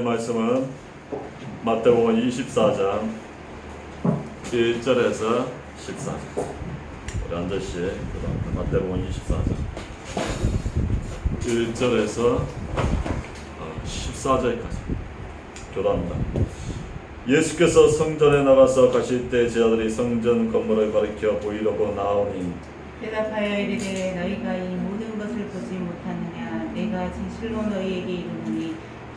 하나님의 말씀은 마태복음 24장 1절에서 14절. 우리 안재 씨, 그다음 마태복음 24장 1절에서 14절까지 교답니다. 예수께서 성전에 나가서 가실 때 제자들이 성전 건물을 가리켜 보이려고 나오니 대답하여 이르되 너희가 이 모든 것을 보지 못하느냐 내가 진실로 너희에게 이르노니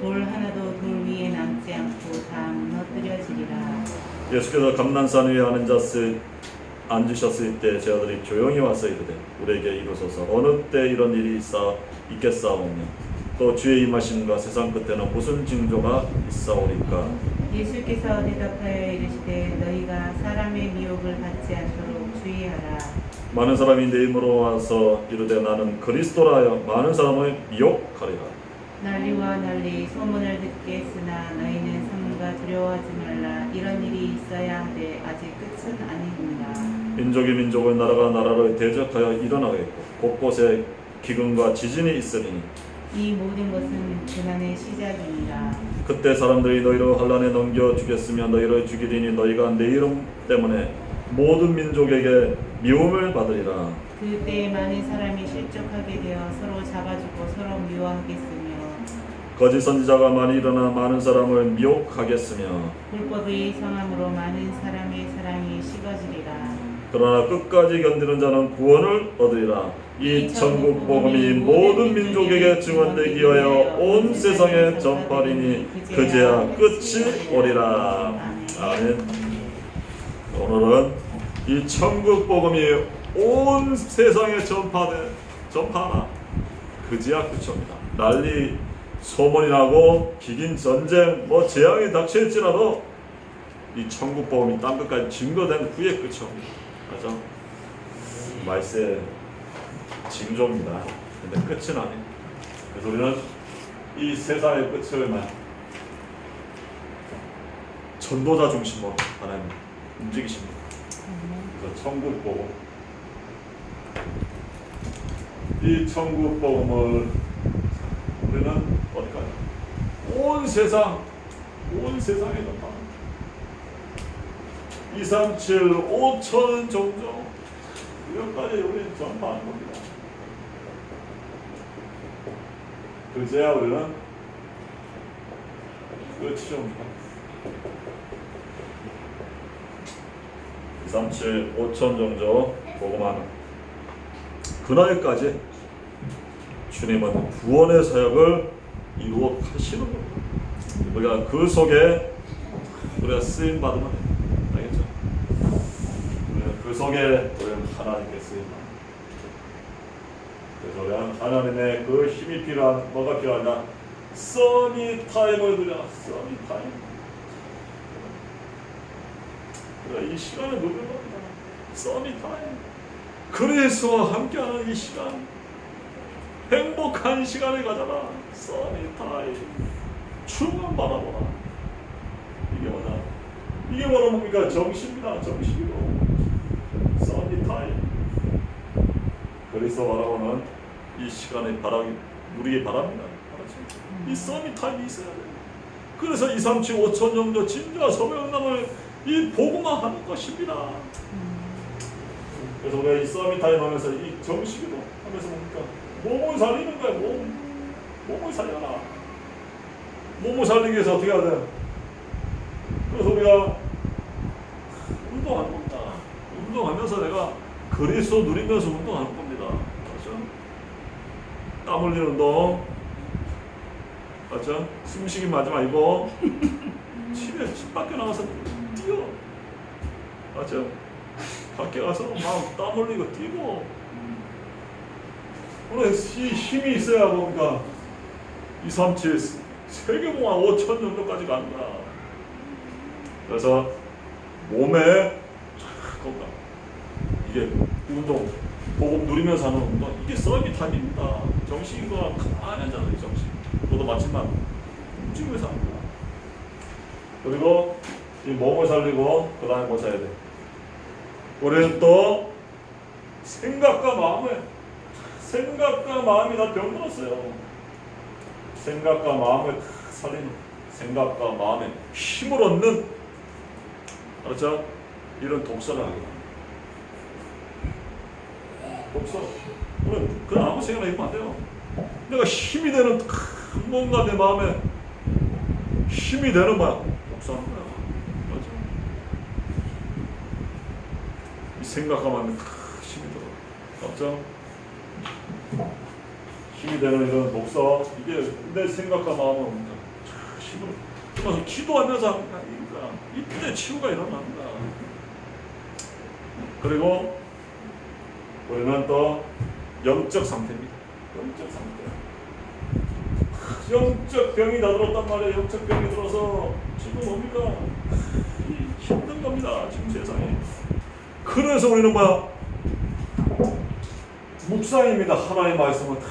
돌 하나도 돌 위에 남지 않고 다 무너뜨려지리라. 예수께서 감난산 위에 앉았을 앉으셨을 때 제자들이 조용히 와서 이르되 우리에게 이루소서. 어느 때 이런 일이 있어 있겠사오며 또 주의 임하심과 세상 끝에는 무슨 징조가 있사오리까? 예수께서 대답하여 이르시되 너희가 사람의 미혹을 받지 않도록 주의하라. 많은 사람이 내 이름으로 와서 이르되 나는 그리스도라 하여 많은 사람을 미혹하리라 난리와 난리 소문을 듣게 했으나 너희는 삼가 두려워하지 말라. 이런 일이 있어야 하되 아직 끝은 아니니라 민족이 민족을 나라가 나라를 대적하여 일어나겠고 곳곳에 기근과 지진이 있으리니 이 모든 것은 고난의 시작이니라 그때 사람들이 너희를 환란에 넘겨 주겠으며 너희를 죽이리니 너희가 내 이름 때문에 모든 민족에게 미움을 받으리라. 그때 많은 사람이 실족하게 되어 서로 잡아주고 서로 미워하겠으며 거짓 선지자가 많이 일어나 많은 사람을 미혹하겠으며 불법의 성함으로 많은 사람의 사랑이 식어지리라. 그러나 끝까지 견디는 자는 구원을 얻으리라. 이 천국 복음이 모든 민족에게 증언되기 위하여 온 세상에 전파리니 그제야 끝이 오리라. 아멘. 오늘은 이 천국 복음이 온 세상에 전파돼 전파하라 그제야 끝입니다. 난리 소문이 나고 기긴 전쟁 뭐 재앙이 닥칠지라도 이 천국 복음이 땅 끝까지 증거된 후에 끝입니다. 맞아 말세 징조입니다. 근데 끝은 아니에요 그래서 우리는 이 세상의 끝을 말 전도자 중심으로 하나님 움직이십니다. 그래서 천국 복음 이 천국 복음을 우리는 어디까지? 온 세상 온 세상에 전파 2, 3, 7, 5천 종족 여기까지 우리는 전파하는 겁니다. 그제야 우리는 끝이 옵니다 2, 3, 7, 5천 종족 복음하는 그날까지 주님은 구원의 사역을 가시는 겁니다. 우리가 그 속에 우리가 쓰임 받으면. 알겠죠? 우리는 그 속에 우리는 하나님께 쓰임 받는 그래서 우리는 하나님의 그 힘이 필요한 뭐가 필요하냐? 써니 타임을 누려 써니 타임. 그래, 이 시간을 누리는 겁니다. 써니 타임. 그리스와 함께하는 이 시간. 행복한 시간을 가져라. 써니타임. 춤만 바라보라. 이게 뭐냐? 이게 뭐라 뭡니까? 정신입니다. 정신이고. 써니타임. 그리스도 바라보는 이 시간을 바라기, 바랍니다. 알았죠? 이 써니타임이 있어야 돼. 그래서 2, 3, 7, 5천 정도 진짜 서명남을 이 보고만 하는 것입니다. 그래서 우리가 이 써미타임 하면서 이 정식으로 하면서 뭡니까? 몸을 살리는 거야, 몸. 몸을 살려라. 몸을 살리기 위해서 어떻게 해야 돼? 그래서 우리가 운동하는 겁니다. 운동하면서 내가 그리스도 누리면서 운동하는 겁니다. 그렇죠? 땀 흘리는 운동. 맞죠? 숨쉬기 마지 말고 집에 집 밖에 나가서 뛰어. 맞죠? 밖에 가서 막 땀 흘리고 뛰고 오늘 이 힘이 있어야 뭡니까 2, 3, 7 세계공항 5천 정도까지 간다. 그래서 몸에 건강 이게 운동 보급 누리면서 하는 운동 이게 썰미 타임입니다. 정신과 가만히 앉아서 정신. 너도 마침만 움직이면서 합니다 그리고 이 몸을 살리고 그 다음에 뭐 해야 돼? 우리는 또 생각과 마음을 생각과 마음이 다 병들었어요. 생각과 마음을 다 살리는 생각과 마음에 힘을 얻는 알았죠? 이런 독서를 하게 됩니다. 독서. 그냥, 그냥 아무 생각나 읽으면 안 돼요. 내가 힘이 되는 큰 뭔가 내 마음에 힘이 되는 거야. 독서하는 거야. 맞죠? 이 생각과 마음에 큰 힘이 들어. 맞죠? 힘이 되는 이런 독서 이게 내 생각과 옮겨 힘을 그래서 기도하면서 하는 거야 이때 치유가 일어납니다 그리고 우리는 또 영적 상태입니다. 영적 상태. 영적 병이 다 들었단 말이에요. 영적 병이 들어서 지금 뭡니까? 이 힘든 겁니다 지금 세상에. 그래서 우리는 뭐야? 묵상입니다. 하나의 말씀은 다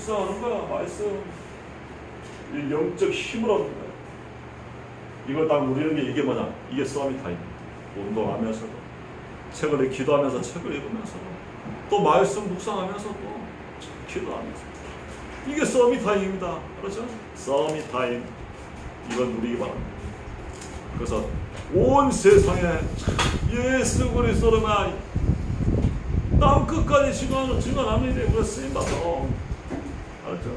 묵상하는 거야 말씀. 이 영적 힘을 얻는 거야. 이걸 딱 누리는 게 이게 뭐냐? 이게 싸움이 타임 운동하면서도 책을 읽- 기도하면서 책을 읽으면서도 또 말씀 묵상하면서 또 기도하면서. 이게 싸움이 타임입니다. 그렇죠? 싸움이 타임 이걸 누리기 바랍니다 그래서 온 세상에 예수 그리스도로만 땅 끝까지 증언, 증언하는 일에 우리가 쓰임 받아. 알았죠?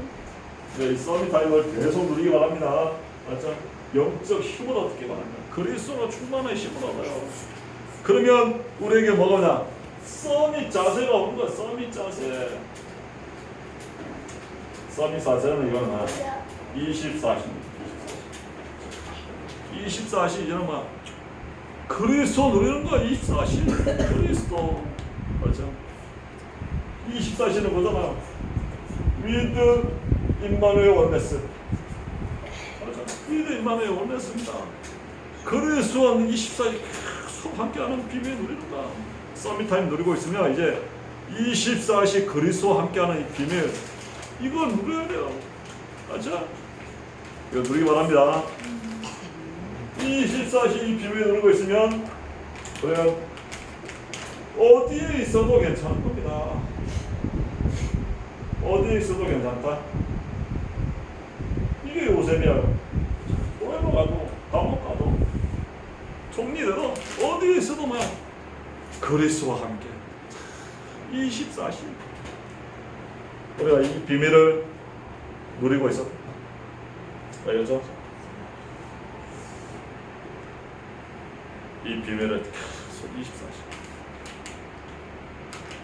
네, 이 서밋 타임을 계속 누리기 바랍니다. 알았죠? 영적 힘을 얻기 바랍니다. 그리스도로 충만한 힘을 얻어요. 그러면 우리에게 뭐가 오냐? 서밋 자세가 오는 거야. 서밋 자세. 서밋 자세는 이거는 뭐야? 24시. 24시 이제는 뭐 그리스도 누리는 거야. 24시. 그리스도. 그렇죠? 24시는 뭐잖아. 위드 임마누엘 원네스. 그렇죠? 위드 임마누엘 원네스입니다. 그리스도와 24시 계속 함께하는 비밀 누리는 거야. 서밋타임 누리고 있으면 이제 24시 그리스도와 함께하는 이 비밀 이거 누려야 돼요. 맞죠? 이거 누리기 바랍니다. 24시 이 비밀 누리고 있으면 그러면 어디에 있어도 괜찮은 겁니다. 어디에 있어도 괜찮다. 이게 요셉이야. 교회로 가도 감옥 가도 총리대로 어디에 있어도 막 그리스도와 함께 24시 우리가 이 비밀을 누리고 있었다. 알겠죠? 이 비밀을 계속 24시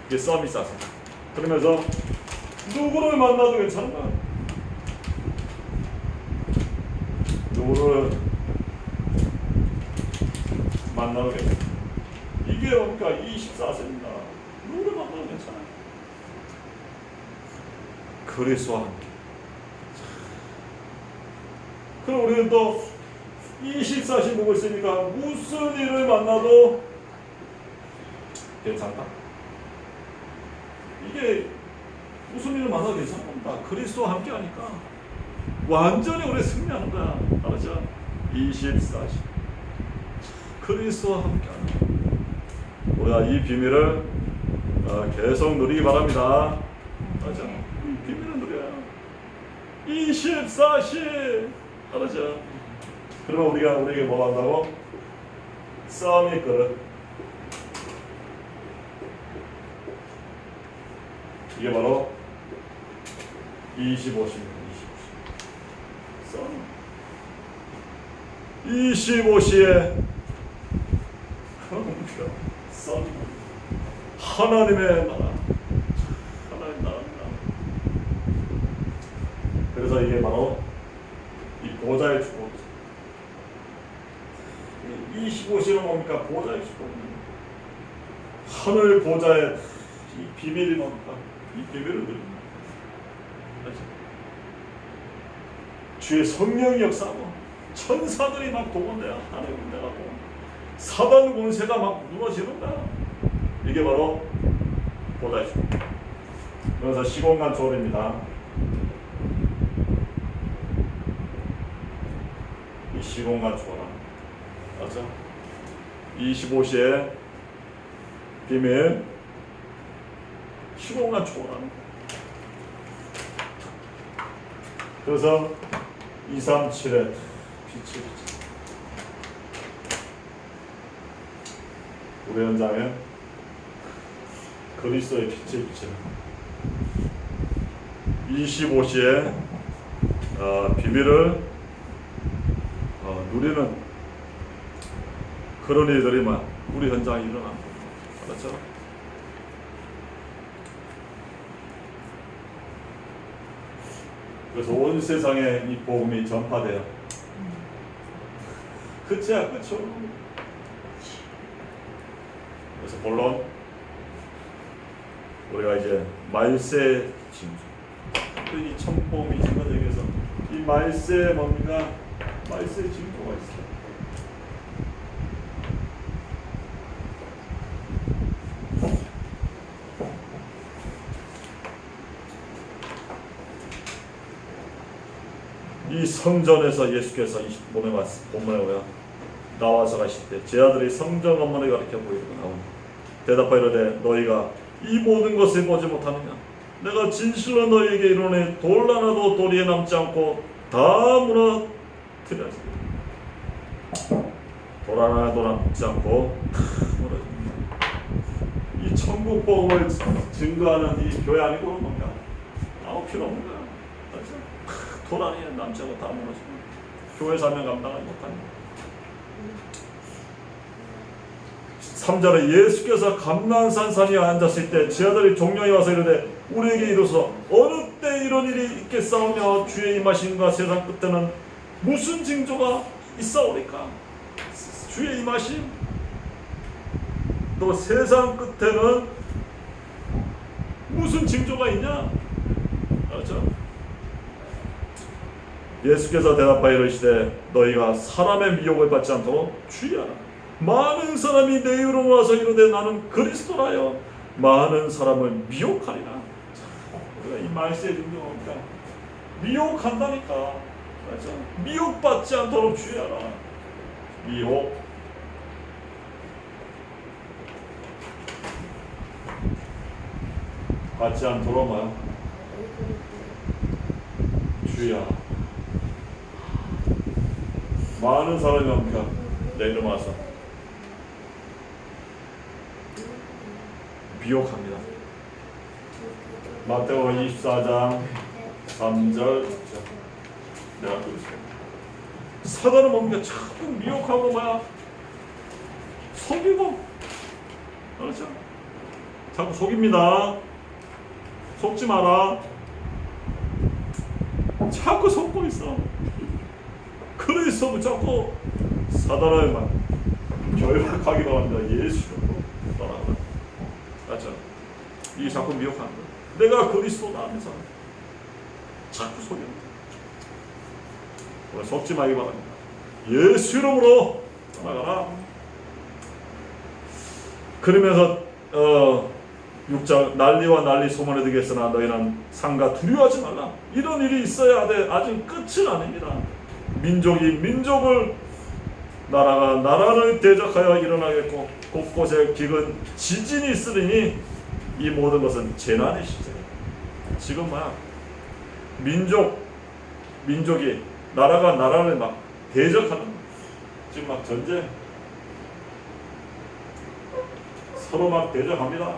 이게 서비스 하세요. 그러면서 누구를 만나도 거야. 누구를 만나도 괜찮아. 이게 뭡니까? 24세입니다. 누구를 만나도 괜찮아. 그리스도와 함께. 그럼 우리는 또 24시 보고 있으니까 무슨 일을 만나도 괜찮다. 이게 일을 만나도 괜찮은 겁니다. 그리스도와 함께 하니까 완전히 우리 승리하는 거야. 알았죠? 24시. 그리스도와 함께 하는 우리가 이 비밀을 어, 계속 누리기 바랍니다. 알았죠? 이 비밀을 누려요. 24시. 알았죠? 그러면 우리가 우리에게 뭐 한다고? 싸움의 그릇. 이게 바로 25시입니다. 25시. 싸움. 25시에 싸움. 하나님의 나라. 하나님 나라입니다. 그래서 이게 바로 이 보좌의 축복. 이 25시는 뭡니까? 보좌의 축복입니다. 하늘 보좌의 이 비밀이 뭡니까? 이 비밀을 누립니다. 알죠? 주의 성령이 역사하고 천사들이 막 동원돼요. 하늘 군대 가고 사단 권세가 막 무너지는 거야. 이게 바로 축복. 그래서 시공간 조례입니다. 이 시공간 초라. 맞죠? 25시에 비밀 시공간 초라. 그래서 237에 빛을 비치. 우리 현장에 그리스도의 빛을 비치는 25시에 어, 비밀을 어, 누리는 그런 일들이 막 우리 현장에 일어납니다. 그렇죠? 그래서 온 세상에 이 복음이 전파돼요. 끝이야, 끝이요. 그래서 본론 우리가 이제 말세 징조. 이 천복음이 증거되기 위해서 이 말세 뭡니까? 말세 징조가 있어요. 이 성전에서 예수께서 이 본에 왔 본문에 오야 나와서 가실 때 제 아들이 성전 업문을 가르쳐 보이고 나옵니다. 대답하이르되 너희가 이 모든 것을 보지 못하느냐? 내가 진실로 너희에게 이르노니 돌 하나도 도리에 남지 않고 다 무너뜨려지. 돌 하나도 남지 않고 다 무너집니다. 이 천국 복음을 증거하는 이 교회 아니고 뭔가 아무 필요 없는 거야. 그 렇죠? 돌 안에 남지 않고 다 무너지고 교회 사명 감당하지 못합니다. 3절에 예수께서 감난산 산에 앉았을 때제 아들이 종령이 와서 이르되 우리에게 이르소서 어느 때 이런 일이 있겠사오며 주의 임하심과 세상 끝에는 무슨 징조가 있사오리까 주의 임하심 또 세상 끝에는 무슨 징조가 있냐 그렇죠 예수께서 대답하여 이르시되 너희가 사람의 미혹을 받지 않도록 주의하라 많은 사람이 내 이름으로 와서 이르되 나는 그리스도라여 많은 사람을 미혹하리라. 이 증거가 뭡니까? 미혹한다니까. 맞죠? 미혹받지 않도록 주의하라. 미혹. 받지 않도록만 주의하라. 많은 사람이 뭡니까? 내 이름 와서 미혹합니다. 마태오 24장 3절 내가 그랬어요. 사단은 뭡니까? 자꾸 미혹하고 뭐야? 속이고 그렇죠? 자꾸 속입니다. 속지 마라. 자꾸 속고 있어. 그래서 사단을 막 결박하기도 합니다. 예수로 떠나가. 맞죠? 이게 자꾸 미혹하는 거야. 내가 그리스도다 하면서 자꾸 속입니다. 오늘 속지 마기 바랍니다. 예수 이름으로 떠나가라. 그러면서 어 6장 난리와 난리 소문에 되겠으나 너희는 상가 두려워하지 말라. 이런 일이 있어야 돼. 아직 끝은 아닙니다. 민족이 민족을 나라가 나라를 대적하여 일어나겠고 곳곳에 기근 지진이 있으리니 이 모든 것은 재난의 시제다. 지금 막 민족 민족이 나라가 나라를 막 대적하는 지금 막 전쟁 서로 막 대적합니다.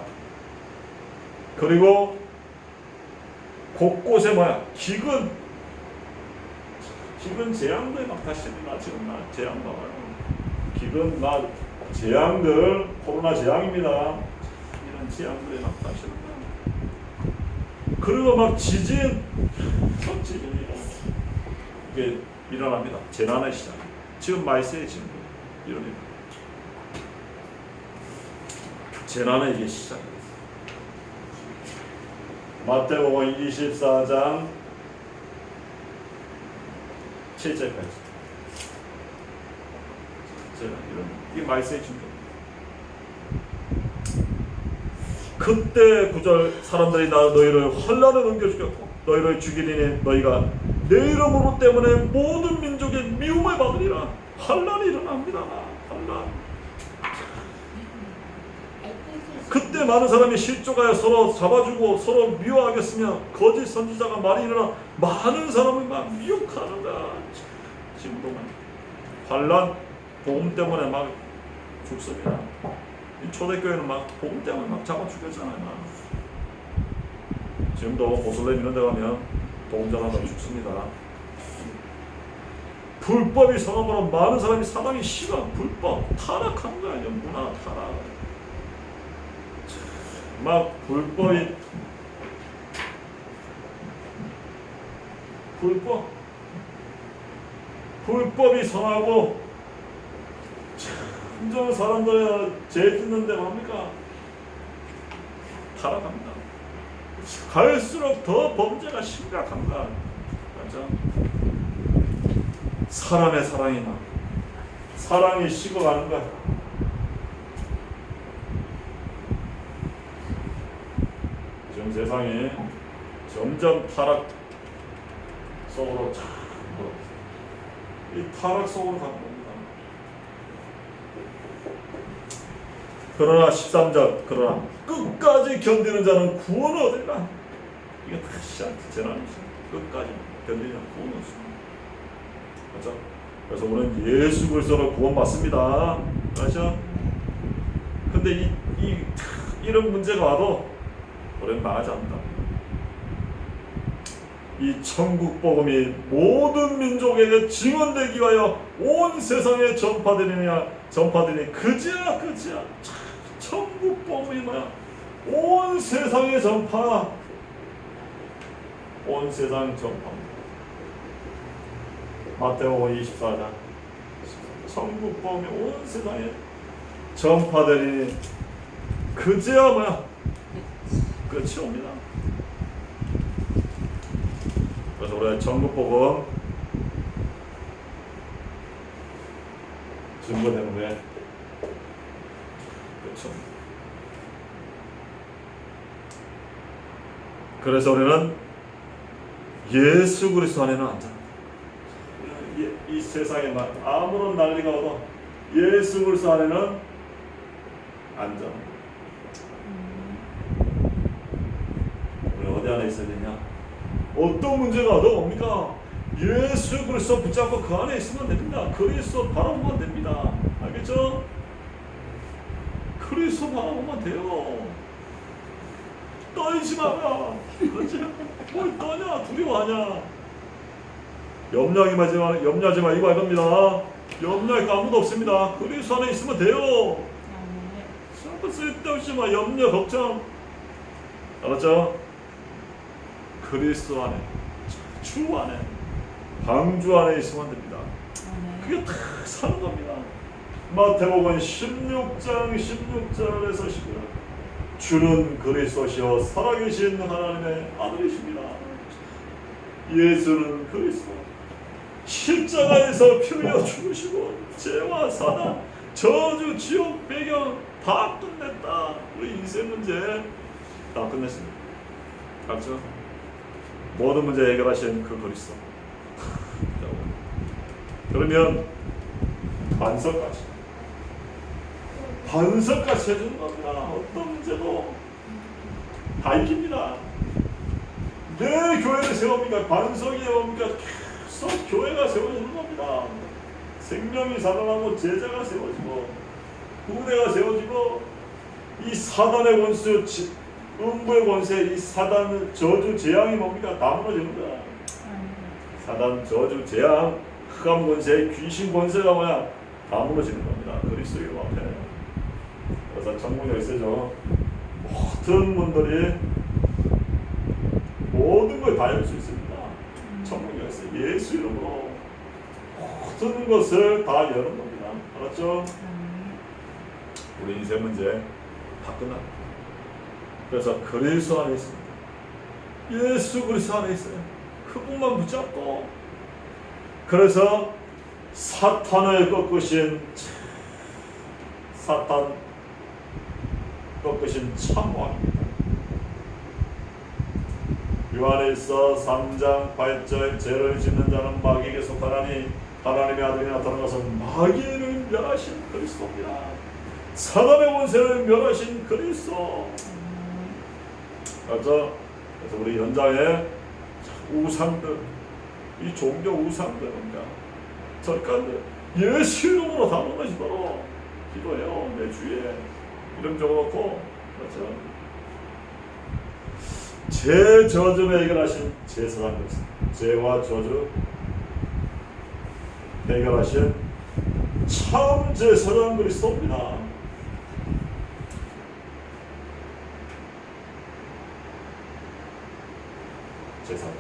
그리고 곳곳에 뭐야 기근 기근 재앙들 막 다시 나 지금 나 재앙 나와요. 기근 나 재앙들 코로나 재앙입니다. 이런 재앙들이 막 다시 나와요. 그리고 막 지진 첫 지진이 이게 일어납니다. 재난의 시작. 지금 말세의 지금 이런 재난의 이게 시작입니다. 마태복음 24장 7절까지. 제가 이런 이 말세의 증거. 그때 구절 사람들이 나 너희를 환란에 넘겨주겠고 너희를 죽이리니 너희가 내 이름으로 때문에 모든 민족의 미움을 받으리라. 환란이 일어납니다. 환란. 그때 많은 사람이 실족하여 서로 잡아주고 서로 미워하겠으며 거짓 선지자가 많이 일어나 많은 사람을 막 미혹하는다. 지금도 막 환란 복음 때문에 막 죽습니다. 이 초대교회는 막 복음 때문에 막 잡아 죽였잖아요. 막. 지금도 모슬렘 이런 데 가면 복음 전하다 죽습니다. 불법이 성함으로 많은 사람이 사람이 시가 불법 타락한 거 아니야 문화 타락 막 불법이 불법 불법이 성하고 참저 사람들이 죄 짓는데 뭡니까? 타락합니다. 갈수록 더 범죄가 심각합니다. 맞죠? 사람의 사랑이 막 사랑이 식어가는 거야. 세상이 점점 타락 속으로 자, 이 타락 속으로 가는 겁니다. 그러나 13절 그러나 끝까지 견디는 자는 구원을 얻으리라. 이게 다 시작 재난이죠. 끝까지 견디는 구원을 얻습니다. 그렇죠? 그래서 우리는 예수 그리스도로 구원받습니다. 그렇죠? 근데 이, 이 이런 문제가 와도 우리는 망하지 않는다. 이 천국 복음이 모든 민족에게 증언되기 위하여 온 세상에 전파되느냐 전파되니 그지야 그지야. 참, 천국 복음이 뭐야? 온 세상에 전파 온 세상 전파입니다. 마태복음 24장. 천국 복음이 온 세상에 전파되니 그제야 뭐야 끝이 옵니다. 그래서 우리 천국 복음 증거되는 게 끝이 옵니다. 그래서 우리는 예수 그리스도 안에는 앉아. 이, 이 세상에 막 아무런 난리가 와도 예수 그리스도 안에는 안전. 어디 안에 있어야 되냐? 어떤 문제가 와도 뭡니까? 예수 그리스도 붙잡고 그 안에 있으면 됩니다. 그리스도 바라보면 됩니다. 알겠죠? 그리스도 바라보면 돼요. 떨지 마라. 그렇지? 뭘 떠냐? 두려워하냐? 염려하지 마, 염려하지 마 이거 이겁니다. 염려할 거 아무도 없습니다. 그리스도 안에 있으면 돼요. 자꾸 쓸데없이 막 염려 걱정. 알았죠? 그리스도 안에, 주 안에, 방주 안에 있으면 됩니다. 그게 다 사는 겁니다. 마태복음 16장 16절에서 19절. 주는 그리스도시요 살아계신 하나님의 아들이십니다. 예수는 그리스도. 십자가에서 피 흘려 죽으시고 죄와 사단, 저주, 지옥, 배경 다 끝냈다. 우리 인생 문제 다 끝냈습니다. 맞죠? 모든 문제 해결하신 그 그리스도. 그러면 반석까지 반석까지 해주는 겁니다. 어떤 문제도 다 이깁니다. 내 교회를 세웁니까? 반석이 뭡니까? 계속 교회가 세워지는 겁니다. 생명이 살아나고 제자가 세워지고 후대가 세워지고 이 사단의 원수, 지- 음부의 권세, 이 사단 저주 재앙이 뭡니까? 다 무너지는 거야. 사단 저주 재앙 흑암 권세 귀신 권세가 뭐야? 다 무너지는 겁니다. 그리스도 이름 앞에. 그래서 천국 열쇠죠 모든 분들이 모든 걸 다 열 수 있습니다. 천국 열쇠 예수 이름으로 모든 것을 다 여는 겁니다. 알았죠? 우리 인생 문제 다 끝나 그래서 그리스도 안에 있습니다 예수 그리스도 안에 있어요. 그분만 붙잡고. 그래서 사탄을 꺾으신 사탄 꺾으신 참왕입니다. 요한일서 3장 8절 죄를 짓는 자는 마귀에게 속하나니 하나님의 아들이 나타난 것은 마귀를 멸하신 그리스도입니다. 사단의 원세를 멸하신 그리스도 그래서 그래서 우리 현장에 우상들 이 종교 우상들 그러니까 절간 예수 이름으로 담은 것이 바로 기도해요. 내 주위에 이름 적어놓고 그렇죠. 제 저주를 해결하신 제사장 그리스도 죄와 저주 해결하신 참 제사장 그리스도입니다. 제사장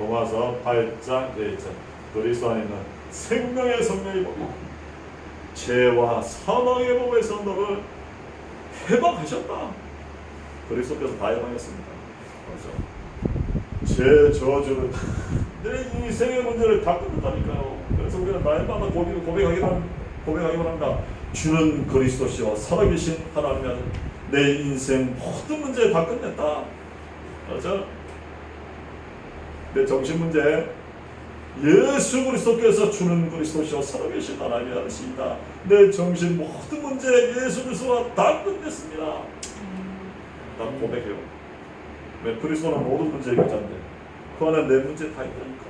로마서 8장 1절 그리스도 안에 있는 생명의 성령이 보고 죄와 사망의 몸에서 너를 해방하셨다. 그리스도께서 다 해방했습니다. 그렇죠? 제 저주를 내 인생의 문제를 다 끝냈다니까요. 그래서 우리는 날마다 고백을 고백하기만 고백하기만 합니다. 주는 그리스도시와 살아계신 하나님은 내 인생 모든 문제 다 끝냈다. 그렇죠? 내 정신 문제 예수 그리스도께서 주는 그리스도시와 살아계신 하나님이 하시다. 내 정신 모든 문제 예수 그리스도가 다 끝냈습니다. 다 고백해요. 왜 그리스도는 모든 문제의 교자인데 그 안에 내 문제 다 있다니까.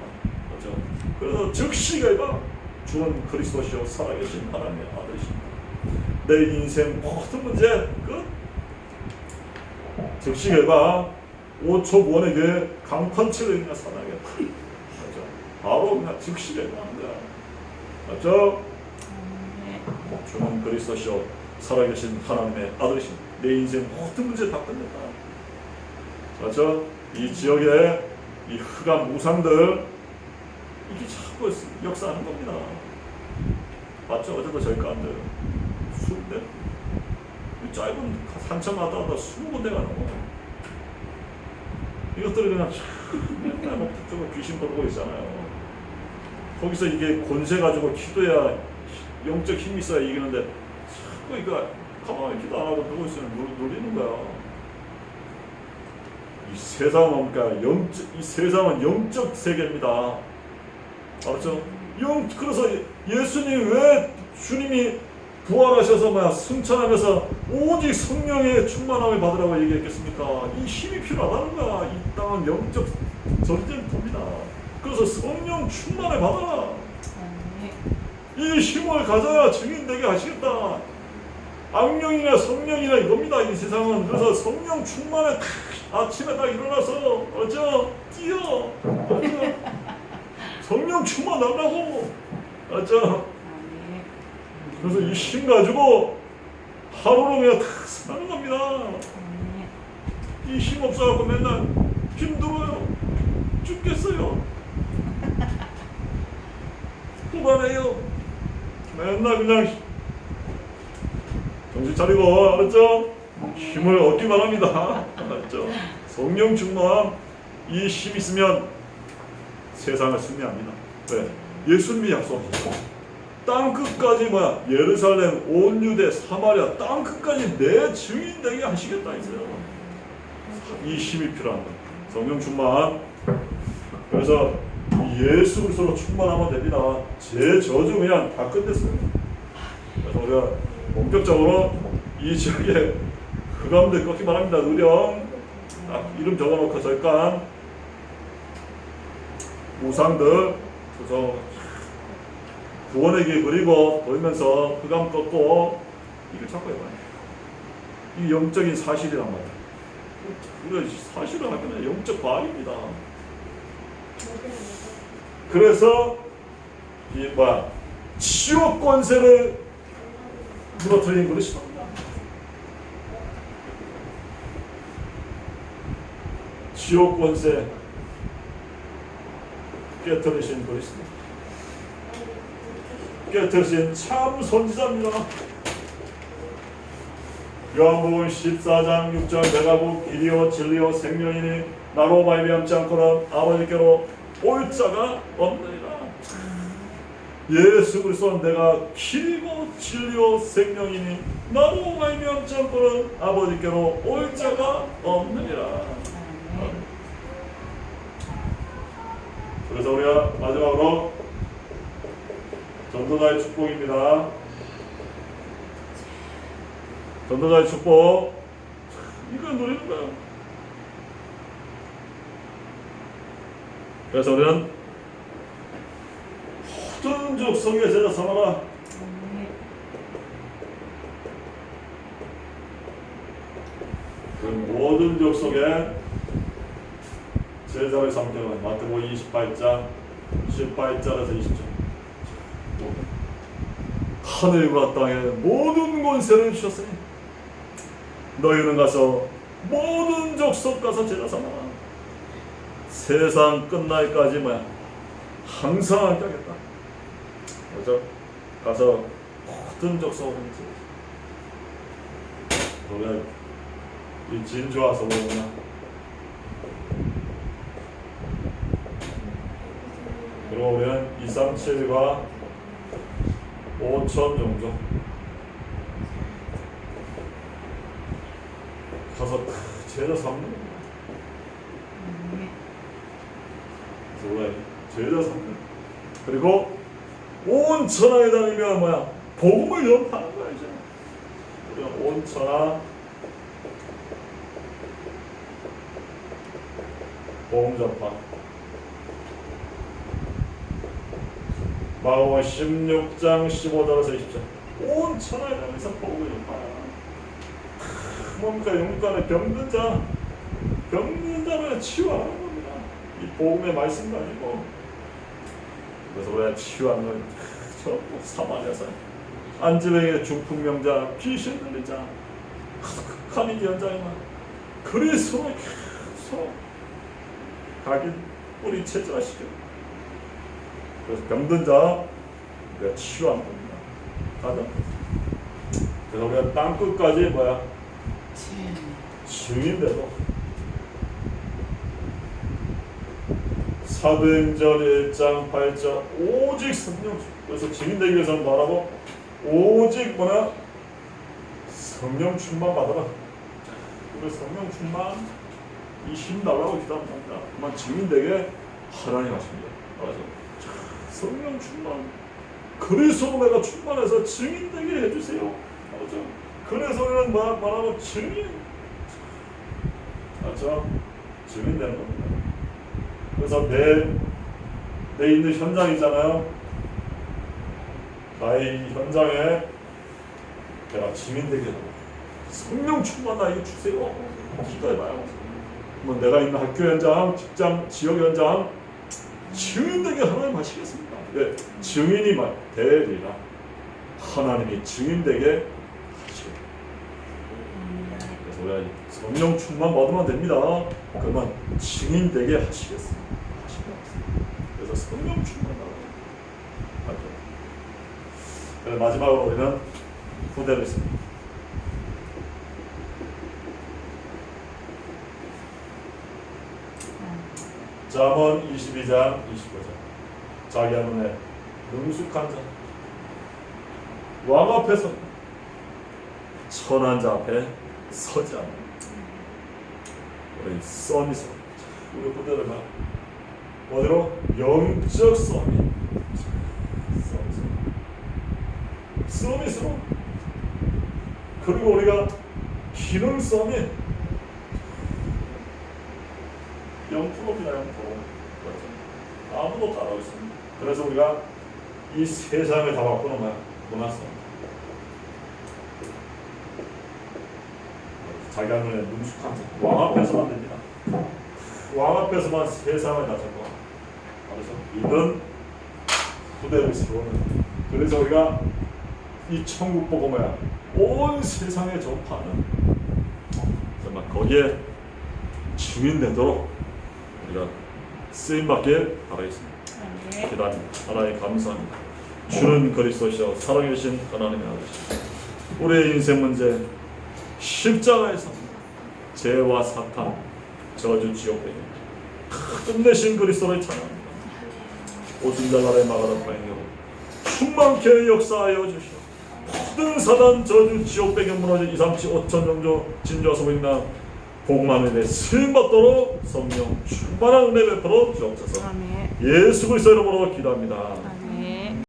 그렇죠? 그래서 즉시 결과 주는 그리스도시요 살아계신 하나님의 아들이십니다. 내 인생 모든 문제 끝. 즉시 결과 5초 원에게 강펀치를 그냥 사나겠다. 그렇죠? 바로 그냥 즉시 결과하는 거야. 그렇죠? 주는 그리스도시요 살아계신 하나님의 아들이십니다. 내 인생 모든 문제 다 끝냈다. 그렇죠? 이 지역의 이 흑암 우상들 이게 자꾸 역사하는 겁니다. 맞죠? 어제도 저희 가는데 수인데 이 짧은 군데 가는 거. 이것들이 그냥 참 맨날 뭐 북쪽으로 귀신 돌고 있잖아요. 거기서 이게 권세 가지고 기도야 영적 힘이 있어야 이기는데 자꾸 이거 가만히 기도 안 하고 누워 있으면 놀- 놀리는 거야. 이 세상은 그러니까 영적 이 세상은 영적 세계입니다. 알았죠? 영 그래서 예수님 왜 주님이 부활하셔서 막 승천하면서 오직 성령의 충만함을 받으라고 얘기했겠습니까? 이 힘이 필요하다는 거야. 이 땅은 영적 전쟁터입니다. 그래서 성령 충만을 받아라. 이 힘을 가져야 증인되게 하시겠다. 악령이나 성령이나 이겁니다. 이 세상은 그래서 성령 충만에 탁 아침에 딱 일어나서 어쩌 뛰어 어쩌 성령 충만 하라고 어쩌 그래서 이힘 가지고 하루로 그냥 탁 사는 겁니다. 이 힘 없어갖고 맨날 힘들어요. 죽겠어요. 그만해요. 맨날 그냥 정신 차리고 알았죠? 힘을 얻기 바랍니다. 알았죠? 성령 충만 이 힘 있으면 세상을 승리합니다. 왜? 예수님이 약속하셨어요. 땅 끝까지 뭐야? 예루살렘, 온 유대, 사마리아 땅 끝까지 내 증인 되게 하시겠다 했어요. 이 힘이 필요한 거예요. 성령 충만. 그래서 예수 그리스도로 충만하면 됩니다. 제 저주 그냥 다 끝냈어요. 그래서 우리가 본격적으로 이 지역에 흑암들 꺾기 바랍니다. 의령 딱 이름 적어놓고 절간 우상들 그래서 구원의 길 그리고 돌면서 흑암 꺾고 이걸 찾고 해봐요. 이 영적인 사실이란 말이야. 우리가 사실을 하면 영적 과학입니다. 그래서 이 뭐야 지옥 권세를 무너뜨린 그리스도. 지옥 권세 깨뜨리신 그리스도. 깨뜨리신 참 선지자입니다. 요한복음 14장 6절 내가 곧 길이요 진리요 생명이니 나로 말미암지 않고는 아버지께로 올 자가 없느니라. 예수 그리스도는 내가 길이고 진리요 생명이니 나로 말미암지 않고는 아버지께로 올 자가 없느니라. 그래서 우리가 마지막으로 전도자의 축복입니다. 전도자의 축복 이거 누리는 거야. 그래서 우리는 모든 족속의 제자 삼아라. 그 모든 족속의 제자를 삼켜는 마태복음 28장 18절에서 20절. 하늘과 땅의 모든 권세를 주셨으니 너희는 가서 모든 족속 가서 제자 삼아라. 세상 끝날까지 뭐야 항상 함께 하겠다. 그죠? 가서 모든 족속을. 우리가 이 진주 와 서보구나. 그리고 우리는 237과 5천 정도. 가서 제자 삼는 우리가 제자 삼는. 그리고 온 천하에 다니며 뭐야 복음을 전파하는 거야 이제. 우리가 온 천하. 복음 전파 마가복음 16장 15절에서 20절. 온 천하에 다니면서 복음을 전파하라 뭡니까? 영국간의 병든 자 병든 자를 치유하는 겁니다. 이 복음의 말씀도 아니고. 그래서 우리가 치유하는 건 전부 사마리아서. 안지병의 중풍명자 귀신 들린 자. 가득한 연장이만 그리스도의 계속 각인 우리 체질하시죠 그래서 병든 자 우리가 치유하는 겁니다. 가자. 그래서 우리가 땅 끝까지 뭐야? 증인되고 사도행전 1장 8절 오직 성령. 그래서 증인되기 위해서는 뭐라고? 오직 뭐냐? 성령 충만 받아라. 그래서 성령 충만 이힘 달라고 기도합니다. 그만 증인되게 하나님 하십니다. 맞아 성령 충만 그리스도 내가 충만해서 증인되게 해주세요 맞아 그래서 우리는 뭐, 뭐라고 증인 맞죠? 증인되는 겁니다 그래서 내, 내 있는 현장이잖아요. 나의 이 현장에 내가 증인되게 해달라. 성령 충만 나에게 주세요. 기도해봐요. 뭐 내가 있는 학교 현장, 직장, 지역 현장 증인되게 하나님 하시겠습니다. 왜? 증인이 말 되리라. 하나님이 증인되게 이 성령 충만 받으면 됩니다. 그러면 증인되게 하시겠습니다. 그래서 성령 충만 받아요. 마지막으로 우리는 후대를 씁니다. 잠언 22장 29절 자기 눈에 능숙한 자 왕 앞에서 천한 자 앞에 서지 않는 우리 썸이 서. 우리 그대를 봐 어디로? 영적 썸이. 썸이서. 그리고 우리가 기능 썸이. 0%입니다 0% 그렇죠. 아무도 따라오고 있습니다 그래서 우리가 이 세상을 다 거야 문화성 자기 눈에 능숙한 자. 왕 앞에서만 됩니다. 왕 앞에서만 세상을 다 잡고 그래서 이런 후대를 세우는 그래서 우리가 이 천국 뭐야 온 세상에 전파하는 정말 거기에 증인되도록 우리가 쓰임 받길 바라겠습니다. 기도합니다. 하나님 감사합니다. 주는 그리스도시요 살아계신 하나님의 아버지. 우리의 인생 문제 십자가에서 죄와 사탄 저주 지옥에 끝내신 그리스도를 찬양합니다. 날의 마가라 파행으로 충만케 역사하여 주시오. 모든 사단 저주 지옥배에 무너진 2, 3, 7, 5천 정도 진주와서 보인다. 복만에 대해 쓰임받도록 성령 충만한 은혜 베풀어 주옵소서. 아멘. 예수 그리스도 이름으로 기도합니다.